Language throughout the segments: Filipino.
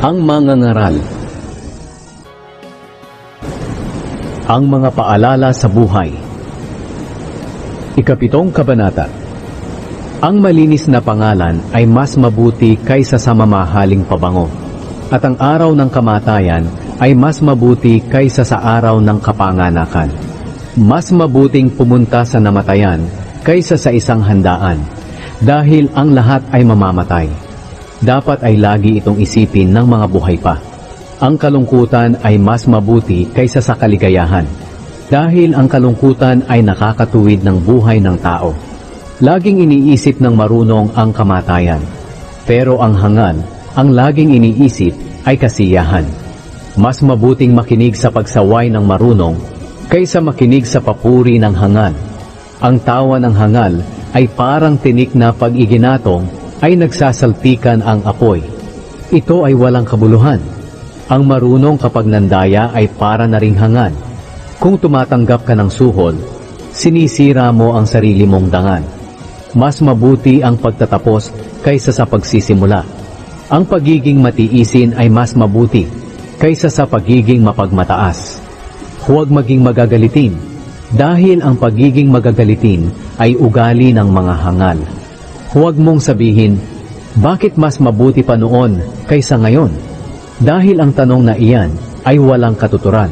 Ang mga ngaral. Ang mga paalala sa buhay. Ikapitong Kabanata. Ang malinis na pangalan ay mas mabuti kaysa sa mamahaling pabango. At ang araw ng kamatayan ay mas mabuti kaysa sa araw ng kapanganakan. Mas mabuting pumunta sa namatayan kaysa sa isang handaan. Dahil ang lahat ay mamamatay. Dapat ay lagi itong isipin ng mga buhay pa. Ang kalungkutan ay mas mabuti kaysa sa kaligayahan dahil ang kalungkutan ay nakakatuwid ng buhay ng tao. Laging iniisip ng marunong ang kamatayan, pero ang hangal, ang laging iniisip ay kasiyahan. Mas mabuting makinig sa pagsaway ng marunong kaysa makinig sa papuri ng hangal. Ang tawa ng hangal ay parang tinik na pag iginatong ay nagsasalpikan ang apoy. Ito ay walang kabuluhan. Ang marunong kapag nandaya ay para na ring hangal. Kung tumatanggap ka ng suhol, sinisira mo ang sarili mong dangan. Mas mabuti ang pagtatapos kaysa sa pagsisimula. Ang pagiging matiisin ay mas mabuti kaysa sa pagiging mapagmataas. Huwag maging magagalitin dahil ang pagiging magagalitin ay ugali ng mga hangal. Huwag mong sabihin, bakit mas mabuti pa noon kaysa ngayon? Dahil ang tanong na iyan ay walang katuturan.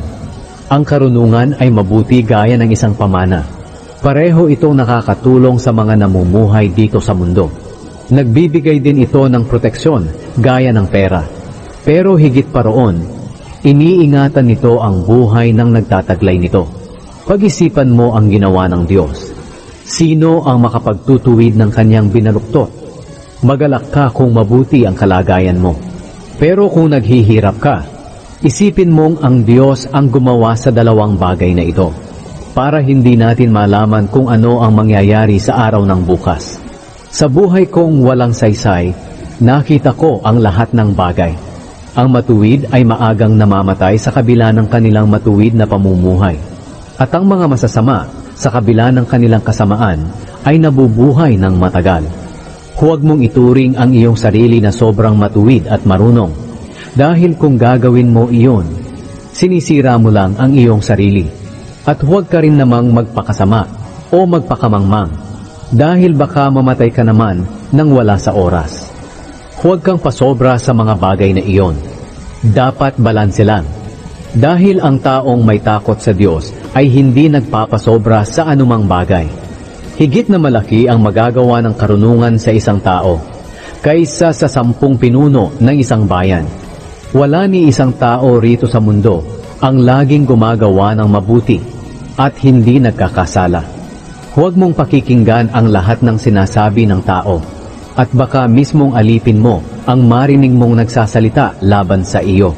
Ang karunungan ay mabuti gaya ng isang pamana. Pareho itong nakakatulong sa mga namumuhay dito sa mundo. Nagbibigay din ito ng proteksyon gaya ng pera. Pero higit pa roon, iniingatan nito ang buhay ng nagtataglay nito. Pag-isipan mo ang ginawa ng Diyos. Sino ang makapagtutuwid ng kanyang binaluktot? Magalak ka kung mabuti ang kalagayan mo. Pero kung naghihirap ka, isipin mong ang Diyos ang gumawa sa dalawang bagay na ito para hindi natin malaman kung ano ang mangyayari sa araw ng bukas. Sa buhay kong walang saysay, nakita ko ang lahat ng bagay. Ang matuwid ay maagang namamatay sa kabila ng kanilang matuwid na pamumuhay. At ang mga masasama sa kabila ng kanilang kasamaan ay nabubuhay ng matagal. Huwag mong ituring ang iyong sarili na sobrang matuwid at marunong. Dahil kung gagawin mo iyon, sinisira mo lang ang iyong sarili. At huwag ka rin namang magpakasama o magpakamangmang dahil baka mamatay ka naman nang wala sa oras. Huwag kang pasobra sa mga bagay na iyon. Dapat balanse lang. Dahil ang taong may takot sa Diyos ay hindi nagpapasobra sa anumang bagay. Higit na malaki ang magagawa ng karunungan sa isang tao kaysa sa sampung pinuno ng isang bayan. Wala ni isang tao rito sa mundo ang laging gumagawa ng mabuti at hindi nagkakasala. Huwag mong pakikinggan ang lahat ng sinasabi ng tao at baka mismong alipin mo ang marinig mong nagsasalita laban sa iyo.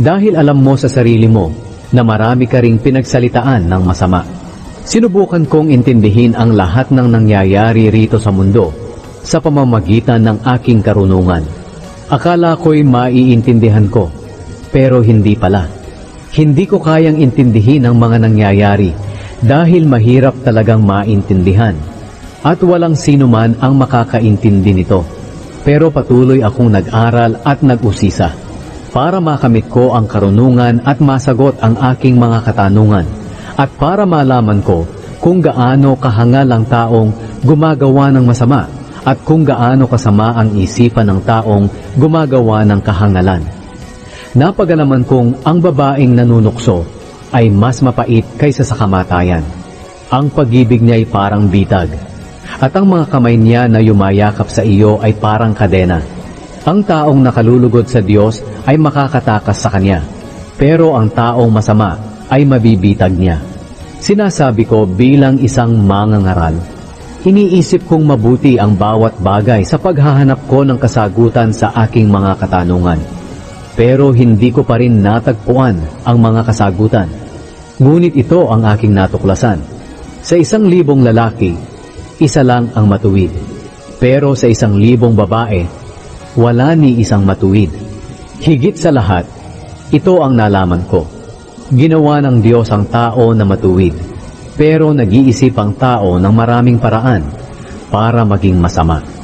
Dahil alam mo sa sarili mo na marami ka ring pinagsalitaan ng masama. Sinubukan kong intindihin ang lahat ng nangyayari rito sa mundo sa pamamagitan ng aking karunungan. Akala ko'y maiintindihan ko, pero hindi pala. Hindi ko kayang intindihin ang mga nangyayari dahil mahirap talagang maintindihan at walang sino man ang makakaintindi nito. Pero patuloy akong nag-aral at nag-usisa para makamit ko ang karunungan at masagot ang aking mga katanungan at para malaman ko kung gaano kahangal ang taong gumagawa ng masama at kung gaano kasama ang isipan ng taong gumagawa ng kahangalan. Napagalaman kong ang babaeng nanunukso ay mas mapait kaysa sa kamatayan. Ang pag-ibig niya ay parang bitag, at ang mga kamay niya na yumayakap sa iyo ay parang kadena. Ang taong nakalulugod sa Diyos ay makakatakas sa Kanya, pero ang taong masama ay mabibitag niya. Sinasabi ko bilang isang mangangaral, iniisip kong mabuti ang bawat bagay sa paghahanap ko ng kasagutan sa aking mga katanungan pero hindi ko pa rin natagpuan ang mga kasagutan. Ngunit ito ang aking natuklasan. Sa isang libong lalaki, isa lang ang matuwid. Pero sa isang libong babae, wala ni isang matuwid. Higit sa lahat, ito ang nalaman ko. Ginawa ng Diyos ang tao na matuwid, pero nag-iisip ang tao ng maraming paraan para maging masama.